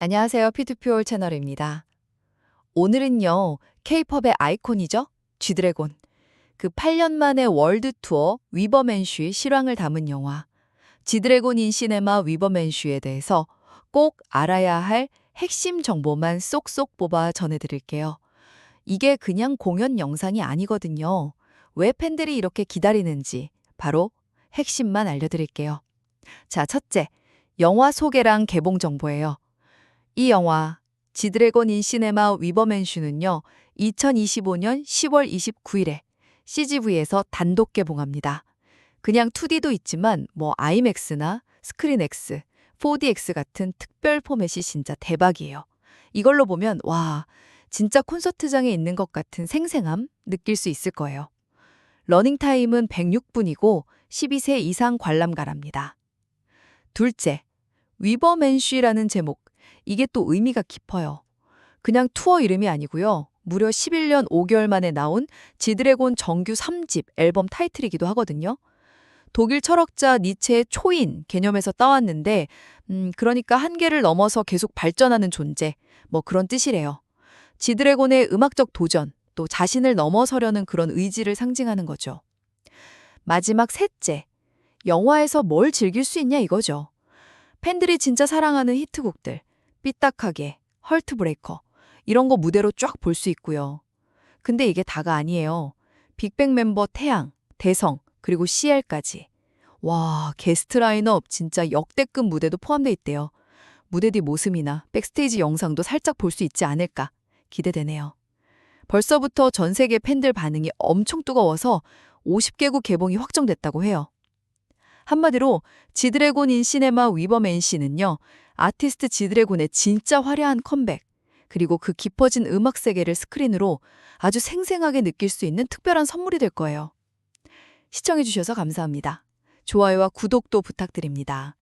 안녕하세요. P2P올 채널입니다. 오늘은요, 케이팝의 아이콘이죠? G드래곤. 그 8년 만에 월드 투어 위버맨슈의 실황을 담은 영화 G드래곤 인 시네마 위버맨슈에 대해서 꼭 알아야 할 핵심 정보만 쏙쏙 뽑아 전해드릴게요. 이게 그냥 공연 영상이 아니거든요. 왜 팬들이 이렇게 기다리는지 바로 핵심만 알려드릴게요. 자, 첫째, 영화 소개랑 개봉 정보예요. 이 영화 지드래곤 인 시네마 위버맨슈는요. 2025년 10월 29일에 CGV에서 단독 개봉합니다. 그냥 2D도 있지만 뭐 IMAX나 스크린X, 4DX 같은 특별 포맷이 진짜 대박이에요. 이걸로 보면 와, 진짜 콘서트장에 있는 것 같은 생생함 느낄 수 있을 거예요. 러닝타임은 106분이고 12세 이상 관람가랍니다. 둘째, 위버맨쉬라는 제목. 이게 또 의미가 깊어요. 그냥 투어 이름이 아니고요. 무려 11년 5개월 만에 나온 지드래곤 정규 3집 앨범 타이틀이기도 하거든요. 독일 철학자 니체의 초인 개념에서 따왔는데 음, 그러니까 한계를 넘어서 계속 발전하는 존재 뭐 그런 뜻이래요. 지드래곤의 음악적 도전 또 자신을 넘어서려는 그런 의지를 상징하는 거죠. 마지막 셋째, 영화에서 뭘 즐길 수 있냐 이거죠. 팬들이 진짜 사랑하는 히트곡들, 삐딱하게, 헐트브레이커 이런 거 무대로 쫙 볼 수 있고요. 근데 이게 다가 아니에요. 빅뱅 멤버 태양, 대성, 그리고 CL까지. 와, 게스트 라인업 진짜 역대급 무대도 포함돼 있대요. 무대 뒤 모습이나 백스테이지 영상도 살짝 볼 수 있지 않을까 기대되네요. 벌써부터 전 세계 팬들 반응이 엄청 뜨거워서 50개국 개봉이 확정됐다고 해요. 한마디로 지드래곤 인 시네마 위버 맨 씨는요. 아티스트 지드래곤의 진짜 화려한 컴백 그리고 그 깊어진 음악 세계를 스크린으로 아주 생생하게 느낄 수 있는 특별한 선물이 될 거예요. 시청해주셔서 감사합니다. 좋아요와 구독도 부탁드립니다.